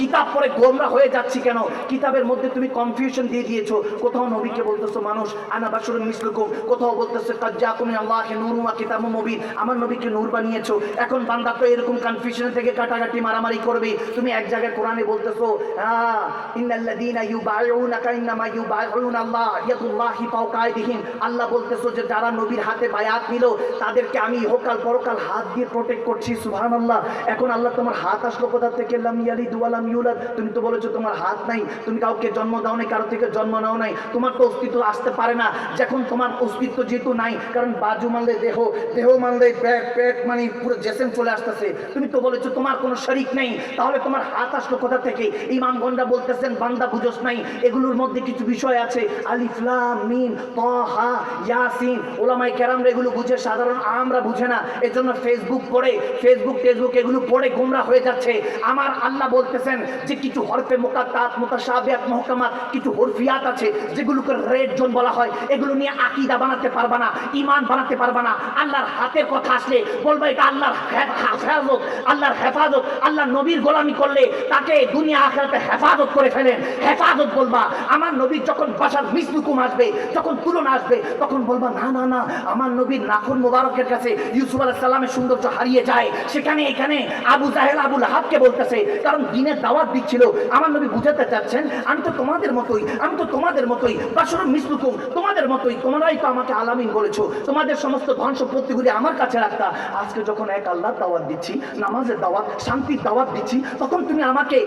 কিতাব পড়ে গোমরা হয়ে যাচ্ছি কেন? কিতাবের মধ্যে তুমি কনফিউশন দিয়ে দিয়েছ। কোথাও নবীকে বলতেছো, মানুষ, আনা বাসুর মিসলুকুম। কোথাও বলতেছে কাজ্জা তুমি আল্লাহকে নুরুমা কিতাব মুবিন। আমার নবীকে নূর বানিয়েছো। এখন বান্দা তো এরকম কনফিউশন থেকে কাটাকাটি মারামারি করবে। তুমি এক জায়গায় কোরআনে বলতেছো হ্যাঁ ইন্নাল্লাযীনা ইউবাইউনাকা ইন্নামা ইউবাইউনা আল্লাহ ইয়াদুল্লাহি ফাওকা আল্লাহ বলতেছো যে, যারা নবীর হাতে বায়াত নিল, তাদেরকে আমি ইহকাল পরকাল হাত দিয়ে প্রোটেক্ট করছি। সুবহানাল্লাহ। এখন আল্লাহ তোমার হাত আসলো কোথা থেকে? লাম ইয়ালিদ ওয়া লাম ইউলাদ তুমি তো বলেছ তোমার হাত নাই। তুমি কাউকে জন্ম দাও নাই কারও থেকে জন্ম নাও নাই। তোমার তো অস্তিত্ব আসতে পারে না। যখন তোমার অস্তিত্ব যেহেতু নাই, কারণ বাজু মানলে দেহ দেহ মানলে পেট পেট মানে পুরো জেসেন চলে আসতেছে। তুমি তো বলেছ তোমার কোনো শরিক নেই। তাহলে তোমার হাত আসলো কোথা থেকে? ইমাম গন্ডা বলতেছেন, বান্দা বুঝোস নাই। এগুলোর মধ্যে কিছু বিষয় আছে। আলিফ, লাম, মিম, তহা, ইয়াসিন ওলামাই কেরামরা এগুলো বুঝে, সাধারণ আমরা বুঝে না। এজন্য ফেসবুক পড়ে ফেসবুক টেসবুক এগুলো পড়ে গোমরা হয়ে যাচ্ছে। আমার আল্লাহ বলতেছেন যে কিছু হরফে মোকাত্তাত মুতাশাবিয়াত মুহকামাত কিছু হরফিয়াত আছে যেগুলোকে রেড জোন বলা হয়। এগুলো নিয়ে আকীদা বানাতে পারবা না, ঈমান বানাতে পারবা না। আল্লাহর হাতের কথা আসলে বলব এটা আল্লাহর হেফাজত আল্লাহর হেফাজত আল্লাহ নবীর গোলামি করলে তাকে দুনিয়া আখেরাতে হেফাজত করে ফেলেন। হেফাজত বলবা, আমার নবীর যখন বাসার মিসলুকুম আসবে, যখন তুলনা আসবে, তখন বলবা, না না না, আমার নবীর নাখুন মোবারকের কাছে ইউসুফ আলাহ সাল্লামের সৌন্দর্য হারিয়ে যায়। সেখানে, এখানে আবু জাহেল, আবুল হাবকে বলতেছে, কারণ দিনের দাওয়াত দিচ্ছিল। আমার নবী বুঝাতে চাচ্ছেন, আমি তো তোমাদের মতোই, আমি তো তোমাদের মতোই বাসর মিসলুকুম তোমাদের মতোই, তোমরাই তো আমাকে আলামিন বলেছ। তোমাদের সমস্ত ধন সম্পত্তিগুলি আমার কাছে রাখতা। আজকে যখন এক আল্লাহর দাওয়াত দিচ্ছি, নামাজের দাওয়াত, শান্তির দাওয়াত দিচ্ছি, তখন তুমি আমাকে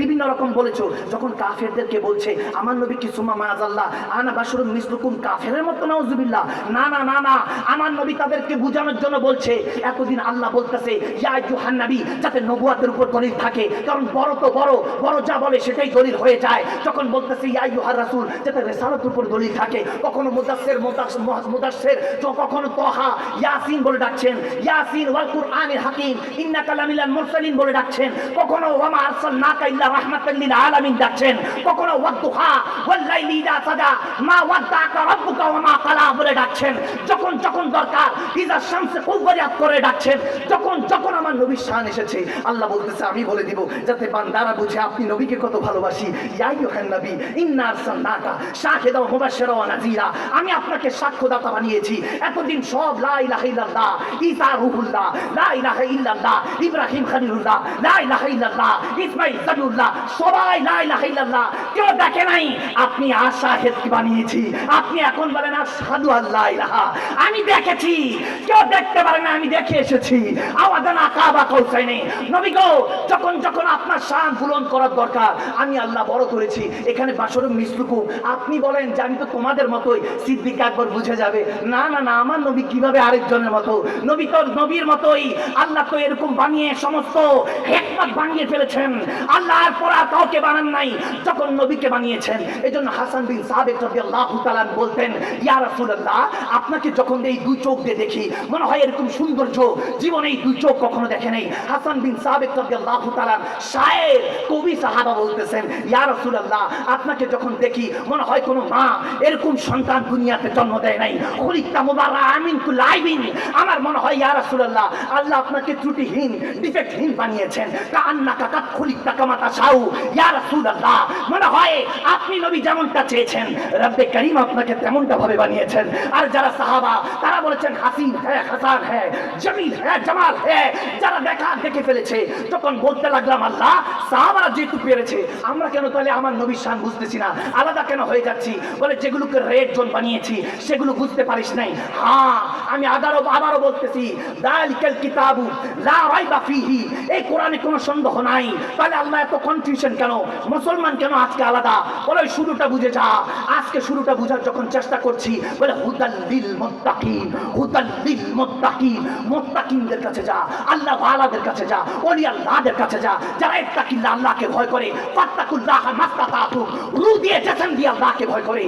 বিভিন্ন রকম বলেছ। যখন কাফেরদেরকে বলছে, আমার নবী কি সুমা মায়াজাল্লাহ, আনা বাসর মিসলুকুম কাফেরের মতো নাউজুবিল্লাহ। না না না না, আমার নবী তাদেরকে বোঝানোর জন্য বলছে, এতদিন আল্লাহ বলতেছে যাতে নবুয়াতের উপর দলিল থাকে, কারণ বড় তো বড় বড় যা বলে সেটাই দলিল হয়ে যায়। যখন বলতেছে, ইয়া ইউহার রাসূল যাতে রেসালাতের উপর দলিল থাকে, কখনো মুদাসসির, মুদাস- মুদাসসির তো কখনো তহা, ইয়াসিন বলে ডাকছেন। ইয়াসিন ওয়াল কুরআনিল হাকিম, ইন্নাকা লামিনাল মুরসালিন বলে ডাকছেন। কখনো ওয়ামা আরসালনাকা ইল্লা রাহমাতাল লিল আলামিন ডাকছেন। কখনো ওয়াদ্দুহা, ওয়াল লাইলি ইযা সাজা মা ওয়াদ্দাকা রাব্বুকা ওয়া মা কালা বলে ডাকছেন। যখন যখন দরকার, ইজা শামসে কুবরিয়াত করে ডাকছেন। যখন যখন আমার নবীর শান এসেছে। আল্লাহ বলতেছে, আমি বলে দিব, যাতে বান্দারা বুঝে আপনি নবীকে কত ভালোবাসি। ইয়া আইয়ুহান নবী, ইন্না আরসালনাকা শাহিদা মুবাশশিরা ওয়া আমি আপনাকে সাক্ষ্যদাতা বানিয়েছি। এতদিন সব লা ইলাহা ইল্লাল্লাহ, ঈসা রূহুল্লাহ, লা ইলাহা ইল্লাল্লাহ, ইব্রাহিম খলিলুল্লাহ, লা ইলাহা ইল্লাল্লাহ, ইসমাঈল সাবিউল্লাহ সবাই লা ইলাহা ইল্লাল্লাহ, কেউ দেখে নাই। আপনি আশা আশাহেদ বানিয়েছি? আপনি এখন বলেন, আশহাদু আল্লাহ আমি দেখেছি, কেউ দেখতে পারে না, আমি দেখে এসেছি। আওয়াজান আকাবা কৌসাইনে নবী গো, যখন যখন আপনার শান বুলন করার দরকার, আমি আল্লাহ বড় করেছি। এখানে বাসর মিসলুকু। আপনি বলেন যে আমি তো তোমাদের মতোই। সিদ্দিক একবার বুঝে যাবে। না না না, আমার নবী কীভাবে আরেকজনের মতো? নবী তো নবীর মতোই। আল্লাহ তো এরকম বানিয়ে সমস্ত হেকমত বানিয়ে ফেলেছেন। আল্লাহ আর আর কাউকে বানান নাই, যখন নবীকে বানিয়েছেন। এই জন্য হাসান বিন সাহেব রাদিয়াল্লাহু তাআলা বলতেন, ইয়া রাসূলুল্লাহ, আপনাকে যখন এই দুই চোখ দিয়ে দেখি, মনে হয় এরকম সৌন্দর্য, জীবনে এই দুই চোখ কখনো দেখে নাই। হাসান বিন তাআলা শায়ের কবি সাহাবা বলতেছেন, ইয়া আপনাকে যখন দেখি, মনে হয় কোনো মা এরকম সন্তান দুনিয়াতে জন্ম দেয় নাই। খলিকতা মুবাররা আমিন কুল আইবিন আমার মনে হয়, ইয়া আল্লাহ আপনাকে ত্রুটিহীন, ডিফেক্টহীন বানিয়েছেন। কাকাত খলিকতা কামাতা সাউ মনে হয় আপনি নবী যেমনটা চেয়েছেন, রব্বে করিম আপনাকে তেমনটা ভাবে বানিয়েছেন। আর যারা সাহাবা, তারা বলেছেন হাসিন হ্যাঁ হাসান হ্যাঁ জমিল হ্যাঁ জামাল হ্যাঁ যারা দেখা দেখে ফেলেছে, তখন বলতে লাগলাম, আল্লাহ, সাহাবারা যেহেতু পেরেছে, আমরা কেন তাহলে আমার নবীর শান বুঝতেছি না? আলাদা কেন হয়ে যাচ্ছি? বলে, যেগুলোকে রেড জোন বানিয়েছি, সেগুলো বুঝতে পারিস নাই? হ্যাঁ আমি আবারও আবারও বলতেছি, দালিকাল কিতাবু ফিহি, এই কোরআনে কোনো সন্দেহ নাই। তাহলে আল্লাহ এত কনফিউশন কেন? মুসলমান কেন আজকে আলাদা? বলে শুরুটা বুঝে যা, আজকে শুরুটা বুঝার যখন চেষ্টা করছি, বলে হুদাল্লিল মুত্তাকিন হুদাল্লিল মুত্তাকিন, মুত্তাকিনদের কাছে যা, আল্লাহ কাছে যা কাছে যা, যারা আল্লাহকে ভয় করে, ফাত্তাকুল্লাহ রু দিয়ে দিয়ে আল্লাহকে ভয় করে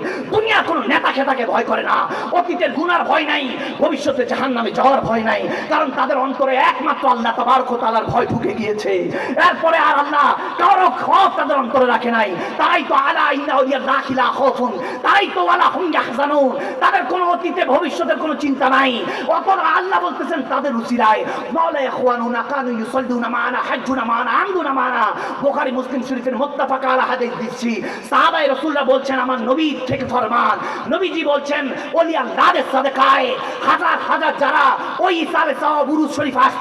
নেতা খেতাকে ভয় করে না। অতীতের গুনার ভয় নাই, ভবিষ্যতে যাওয়ার ভয় নাই, কারণ তাদের অন্তরে একমাত্র আল্লাহ তাবারক ভয় ঢুকে গিয়েছে। এরপরে আর আল্লাহ কারও খৌফ তাদের অন্তরে রাখে নাই। তাই তো আলা ইন্না ওলিয়া রাখিলা খৌফুন তো ওয়ালা হুম ইয়াহজানুন। তাদের কোনো অতীতে, ভবিষ্যতের কোনো চিন্তা নাই। অপর আল্লাহ বলতেছেন, তাদের উসিরায় মাওলা ইখওয়ানুনা কানু ইউসাল্লুনা মানা, হাজ্জুনা মানা, আমদুনা মানা। বুখারী, মুসলিম শরীফের মুত্তাফাক আলা হাদিস দিচ্ছি। সাহাবায়ে রাসূলরা বলছেন, আমার নবী থেকে ফরমান। নবীজি বলছেন ওলি আল্লাহর সাদকায়ে হাজার হাজার যারা ওই সালে সাওয়া বুরুজ শরীফ আসতো